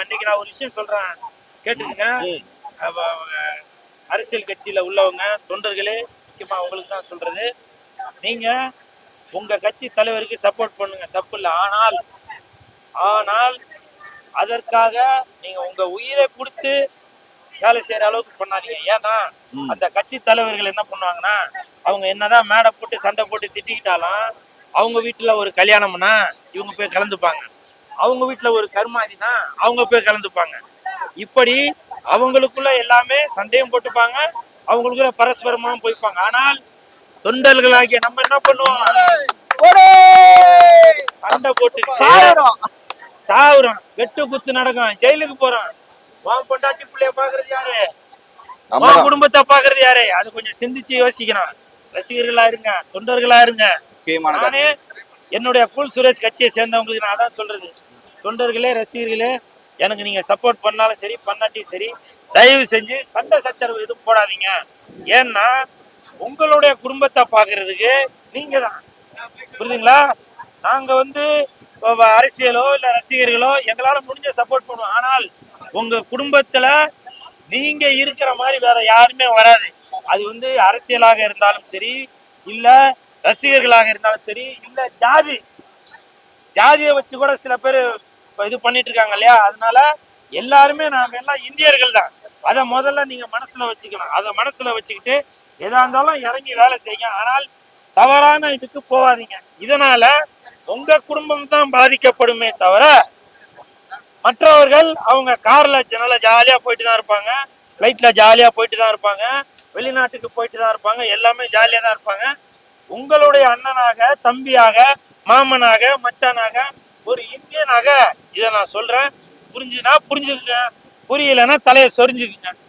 இப்ப இன்னைக்கு நான் ஒரு விஷயம் சொல்றேன். அஹ், அரசியல் கட்சியில உள்ளவங்க தொண்டர்களே முக்கியமா உங்களுக்கு தான் சொல்றது. நீங்க உங்க கட்சி தலைவருக்கு சப்போர்ட் பண்ணுங்க. தப்பு இல்லை. ஆனால் ஆனால் அதற்காக நீங்க உங்க உயிரை கொடுத்து வேலை செய்யற அளவுக்கு பண்ணாதீங்க. ஏன்னா அந்த கட்சி தலைவர்கள் என்ன பண்ணுவாங்கன்னா அவங்க என்னதான் மேடை போட்டு சண்டை போட்டு திட்டிக்கிட்டாலும் அவங்க வீட்டுல ஒரு கல்யாணம்னா இவங்க போய் கலந்துப்பாங்க. அவங்க வீட்டுல ஒரு கருமாதினா அவங்க போய் கலந்துப்பாங்க. இப்படி அவங்களுக்குள்ள எல்லாமே சண்டையும் போட்டுப்பாங்க அவங்களுக்குள்ள பரஸ்பரமாவும் போய்ப்பாங்க. ஆனால் தொண்டர்களாகிய நம்ம என்ன பண்ணுவோம்? சண்டை போட்டு சாவுறோம் வெட்டு குத்து நடக்கும். ஜெயிலுக்கு போறோம். உன் பொண்டாட்டி பிள்ளைய பாக்குறது யாரு? உன் குடும்பத்தை பாக்குறது யாரு? அது கொஞ்சம் சிந்திச்சு யோசிக்கணும். ரசிகர்களா இருங்க தொண்டர்களா இருங்க. முக்கியமான என்னுடைய கூல் சுரேஷ் கட்சியை சேர்ந்தவங்களுக்கு நான் அதான் சொல்றது. தொண்டர்களே ரசிகர்களே எனக்கு நீங்க சப்போர்ட் பண்ணாலும் சரி பண்ணாட்டியும் சரி தயவு செஞ்சு சண்டை சச்சரவு எதுவும் போடாதீங்க. ஏன்னா உங்களுடைய குடும்பத்தை பாக்குறதுக்கு நீங்க தான் புரியுதுங்களா? நாங்க வந்து அரசியலோ இல்ல ரசிகர்களோ எங்களால முடிஞ்ச சப்போர்ட் பண்ணுவோம். ஆனால் உங்க குடும்பத்துல நீங்க இருக்கிற மாதிரி வேற யாருமே வராது. அது வந்து அரசியலாக இருந்தாலும் சரி இல்லை ரசிகர்களாக இருந்தாலும் சரி இல்ல ஜாதி ஜாதியை வச்சு கூட சில பேர் இது பண்ணிட்டு இருக்காங்க இல்லையா? அதனால எல்லாருமே நாம எல்லாம் இந்தியர்கள் தான். அதை முதல்ல நீங்க மனசுல வச்சுக்கணும். அதை மனசுல வச்சுக்கிட்டு எதா இருந்தாலும் இறங்கி வேலை செய்யுங்க. ஆனால் தவறான இதுக்கு போகாதீங்க. இதனால உங்க குடும்பம் தான் பாதிக்கப்படுமே தவிர மற்றவர்கள் அவங்க கார்ல ஜனல ஜாலியா போயிட்டு தான் இருப்பாங்க. ஃப்ளைட்ல ஜாலியா போயிட்டு தான் இருப்பாங்க. வெளிநாட்டுக்கு போயிட்டு தான் இருப்பாங்க. எல்லாமே ஜாலியா தான் இருப்பாங்க. உங்களுடைய அண்ணனாக தம்பியாக மாமனாக மச்சானாக ஒரு இந்தியனாக இதை நான் சொல்றேன். புரிஞ்சுனா புரிஞ்சுக்குங்க. புரியலைன்னா தலையை சொரிஞ்சுக்குங்க.